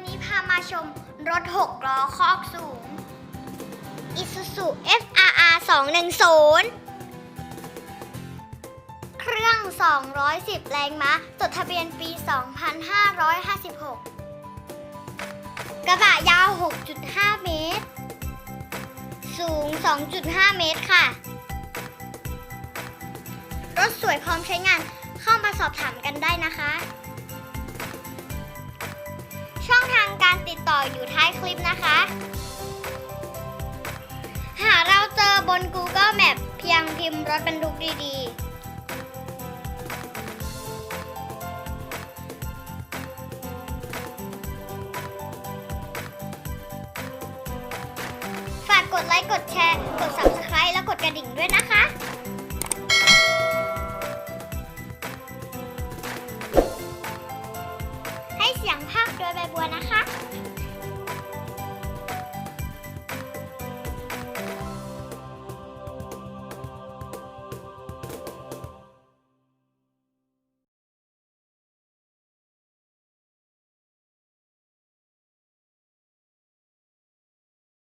วันนี้พามาชมรถ 6 ล้อคอกสูง Isuzu FRR 210 เครื่อง 210 แรงม้าจดทะเบียนปี 2556 กระบะยาว 6.5 เมตร สูง 2.5 เมตรค่ะ รถสวยพร้อมใช้งานเข้ามาสอบถามกันได้นะคะ การติดต่ออยู่ท้ายคลิปนะคะ หากเราเจอบน Google Map เพียงพิมพ์รถบรรทุกดีๆ ฝากกดไลค์ กดแชร์ กด Subscribe และกดกระดิ่งด้วยนะคะให้เสียงภาคโดยใบบัวนะคะ